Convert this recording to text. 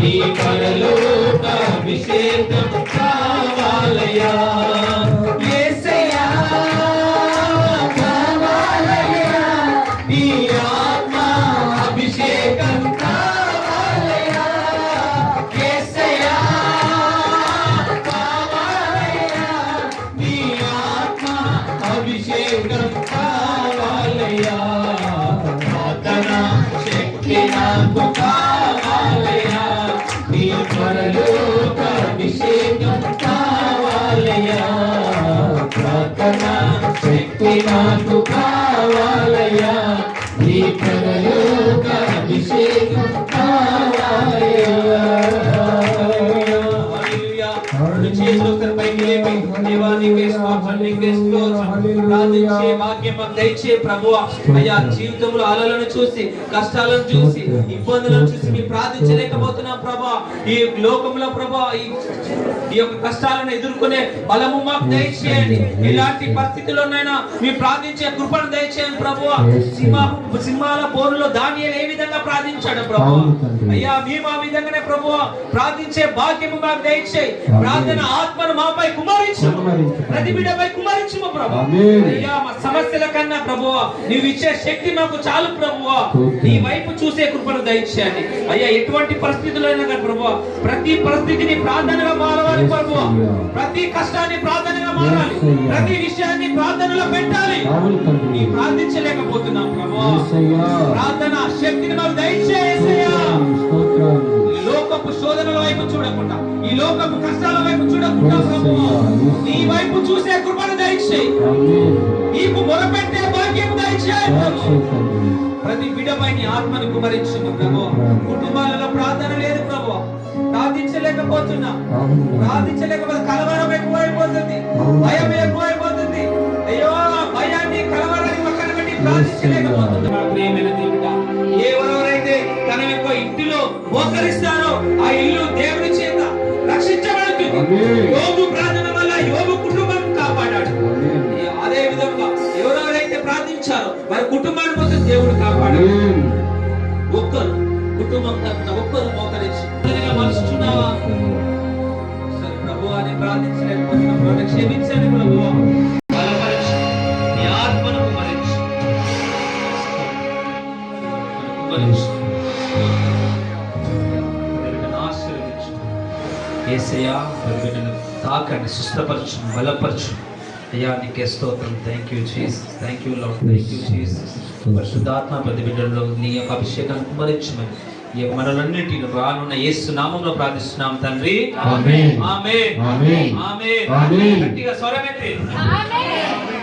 నీ పరలోక అభిషేకం నాకు కావాలయ్యా. నీ పరలోక అభిషేకం కావాలయ్యా. రెండు చేతులు ఒకరి పైకి ప్రార్థించే భాగ్యం దయచే ప్రభువా అయ్యా జీవితంలో అలలను చూసి కష్టాలను చూసి ఇబ్బందులను చూసి మేము ప్రార్థించలేకపోతున్నాం ప్రభా ఈ లోకంలో ప్రభా ఈ యొక్క కష్టాలను ఎదుర్కొనే బలము మాకు దయచేయండి ఇలాంటి పరిస్థితుల్లోనైనా మీ ప్రార్థించే కృపను దయచేయండి ప్రభు సింహ సింహాల బోరులో దానియేలు ఏ విధంగా ప్రార్థించాడు ప్రభు అయ్యా మేము ఆ విధంగానే ప్రభు ప్రార్థించే భాగ్యము మాకు దయచేయి ప్రార్థన ఆత్మను మాపై కుమారించు ప్రతి బిడ్డపై కుమరించుము ప్రభు. ఆమేన్. అయ్యా మా సమస్యల కన్నా ప్రభు నీవు ఇచ్చే శక్తి మాకు చాలు ప్రభు. నీ వైపు చూసే కృపను దయచేయండి. అయ్యా ఎటువంటి పరిస్థితుల్లో అయినా కానీ ప్రభు ప్రతి పరిస్థితిని ప్రార్థనగా మారవాలి ప్రభు. ప్రతి కష్టాన్ని ప్రార్థనగా మారాలి. ప్రతి విషయాన్ని ప్రార్థనలో పెట్టాలి. నీ ప్రార్థించలేకపోతున్నాం ప్రభు ప్రార్థన శక్తిని మాకు దయచేసయ్యా వైపు చూడకుండా ఈ లోకపు కష్టాల వైపు చూడకుండా. నీ వైపు చూసే కృపను దయచేయి. నీకు మొరపెట్టే భాగ్యం దయచేయి ప్రతి బిడపై నీ ఆత్మను కుమరించుము ప్రభు. కుటుంబాలలో ప్రార్థన లేదు ప్రభు. ప్రార్థించలేకపోతున్నా. ప్రార్థించలేకపోతే కలవరం ఎక్కువైపోతుంది భయం ఎక్కువైపోతుంది అయ్యో భయాన్ని కలవరాన్ని పక్కన పెట్టి ప్రార్థించలేకపోతుంది ప్రియమైన దేవుడా ఎవరెవరైతే తన యొక్క ఇంటిలో మోకరిస్తారో ఆ ఇల్లు యోగు ప్రార్థన వల్ల యోగు కుటుంబం కాపాడాడు. అదే విధంగా ఎవరెవరైతే ప్రార్థించారో వారి కుటుంబాన్ని మొత్తం దేవుడు కాపాడాడు. ఒక్కరు కుటుంబం తరపున ఒక్కరు మోకరించి మలుచుచున్నావా సరే ప్రభు అని ప్రార్థించలేకపోతున్నాం. క్షమించండి ప్రభు. ఏసయ్యా మరి బిడ్డను తాకండి సుస్థపరచు బలపరచు అయ్యా నీకే స్తోత్రం. Thank you Jesus thank you Lord thank you Jesus పరిశుద్ధాత్మ ప్రతి బిడ్డల్లో నీ యొక్క అభిషేకాన్ని కుమరించమని మనలన్నిటిని రానున్న యేసు నామంలో ప్రార్థిస్తున్నాం తండ్రి. ఆమేన్. ఆమేన్. ఆమేన్. ఆమేన్. ఆమేన్. గట్టిగా స్వరమెత్తి. ఆమేన్